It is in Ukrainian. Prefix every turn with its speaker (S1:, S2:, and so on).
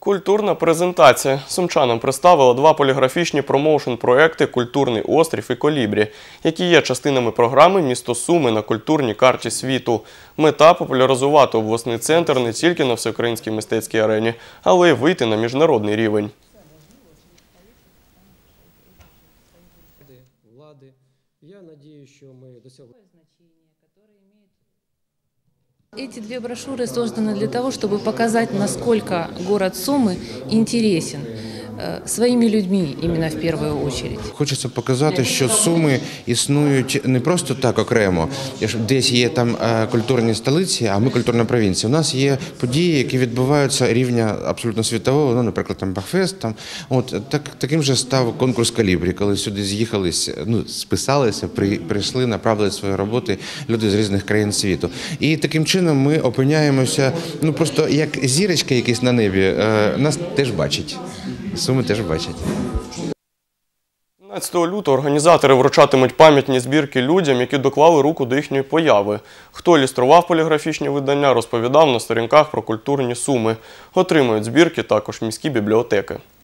S1: Культурна презентація. Сумчанам представила два поліграфічні промоушен-проекти Культурний острів і Колібрі, які є частинами програми Місто Суми на культурній карті світу. Мета популяризувати обласний центр не тільки на всеукраїнській мистецькій арені, але й вийти на міжнародний рівень.
S2: Я надію, що ми досягли.
S3: Эти две брошюры созданы для того, чтобы показать, насколько город Сумы интересен э, своими людьми именно в первую очередь.
S4: Хочеться показати, що суми існують не просто так окремо. що Десь є там е, культурні столиці, а ми культурна провінція. У нас є події, які відбуваються рівня абсолютно світового. Ну, наприклад, там Бахфест. Там от так таким же став конкурс Калібрі, коли сюди з'їхались, ну списалися, при, прийшли, направили свої роботи люди з різних країн світу. І таким чином ми опиняємося, ну просто як зірочка якісь на небі. Е, нас теж бачать. Суми теж бачать.
S1: 15 лютого організатори вручатимуть пам'ятні збірки людям, які доклали руку до їхньої появи. Хто ілюстрував поліграфічні видання, розповідав на сторінках про культурні суми. Отримують збірки також міські бібліотеки.